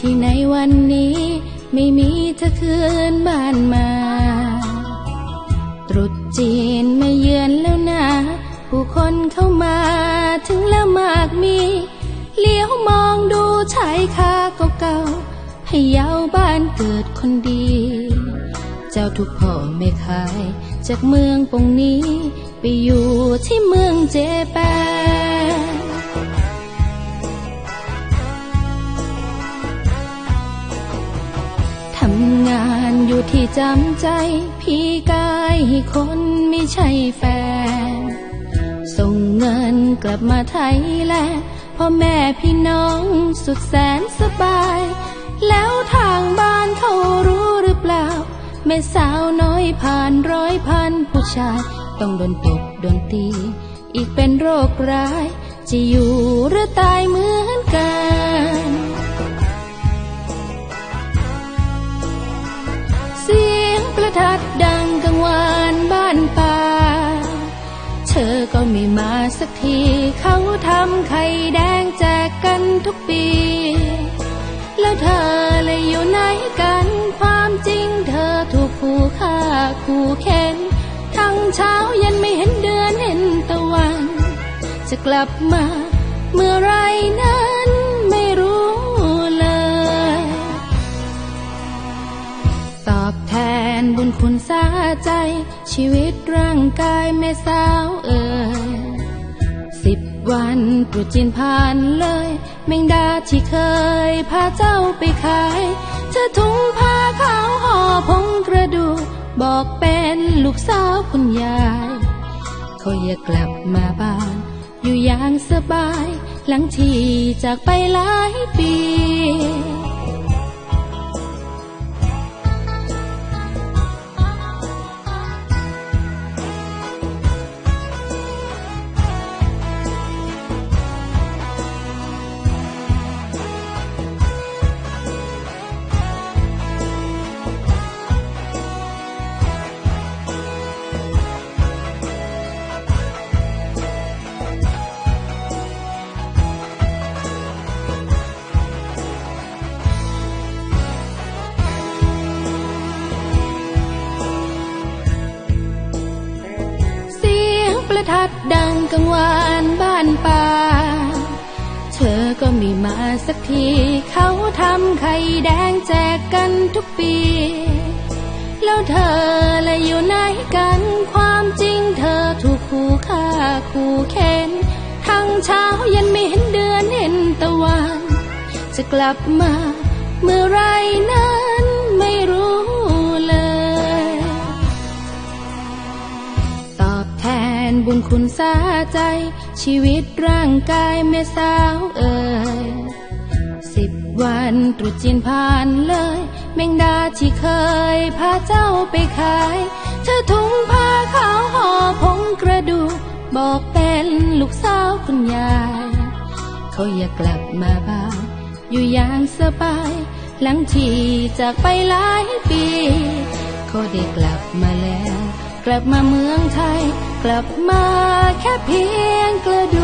ที่ในวันนี้ ไม่มีเธอคืนบ้านมา ตรุษจีนมาเยือนแล้วนะ ผู้คนเข้ามาถึงแล้วมากมีเลี้ยวมองดูชายคาเก่าๆพะเยาบ้านเกิดคนดี เจ้าทุกพ่อไม่ขาย จากเมืองปงนี้ ไปอยู่ที่เมืองเจแปนำงานอยู่ที่จำใจ พี่กายคนไม่ใช่แฟน ส่งเงินกลับมาไทยแลพ่อแม่พี่น้องสุดแสนสบาย แล้วทางบ้านเขารู้หรือเปล่า แม่สาวน้อยผ่านร้อยพันผู้ชาย ต้องโดนตบโดนตี อีกเป็นโรคร้าย จะอยู่หรือตายมือ ก็ไม่มาสักที เขาทำไข่แดงแจกกันทุกปี แล้วเธอเลยอยู่ไหนกัน ความจริงเธอถูกคู่ฆ่าคู่เข็น ทั้งเช้ายันไม่เห็นเดือนเห็นตะวัน จะกลับมาเมื่อไรนั้นไม่รู้เลย ตอบแทนบุญคุณสาใจ ชีวิตร่างกายแม่สาวเอ วันตรุษจีนผ่านเลย แมงดาที่เคยพาเจ้าไปขายเธอถุงผ้าขาวห่อผงกระดูกบอกเป็นลูกสาวคุณยายเขาอยากกลับมาบ้าน อยู่อย่างสบาย หลังที่จากไปหลายปี ประทัดดังกังวานบ้านป่า เธอก็ไม่มาสักที เขาทำไข่แดงแจกกันทุกปี แล้วเธอละอยู่ไหนกัน ความจริงเธอถูกคู่ฆ่าคู่เข็น ทั้งเช้ายันไม่เห็นเดือนเห็นตะวัน จะกลับมาเมื่อไรนั้น นบุญคุณสาใจ ชีวิตร่างกายแม่สาวเอ่ยสิบวันตรุษจีนผ่านเลย แมงดาที่เคยพาเจ้าไปขาย เธอถุงผ้าขาวห่อพงกระดูกบอกเป็นลูกสาวคุณยาย เขาอยากกลับมาบ้านอยู่อย่างสบาย หลังที่จากไปหลายปี เขาได้กลับมาแล้ว กลับมาเมืองไทย ลับมาแค่เพียงกระดูก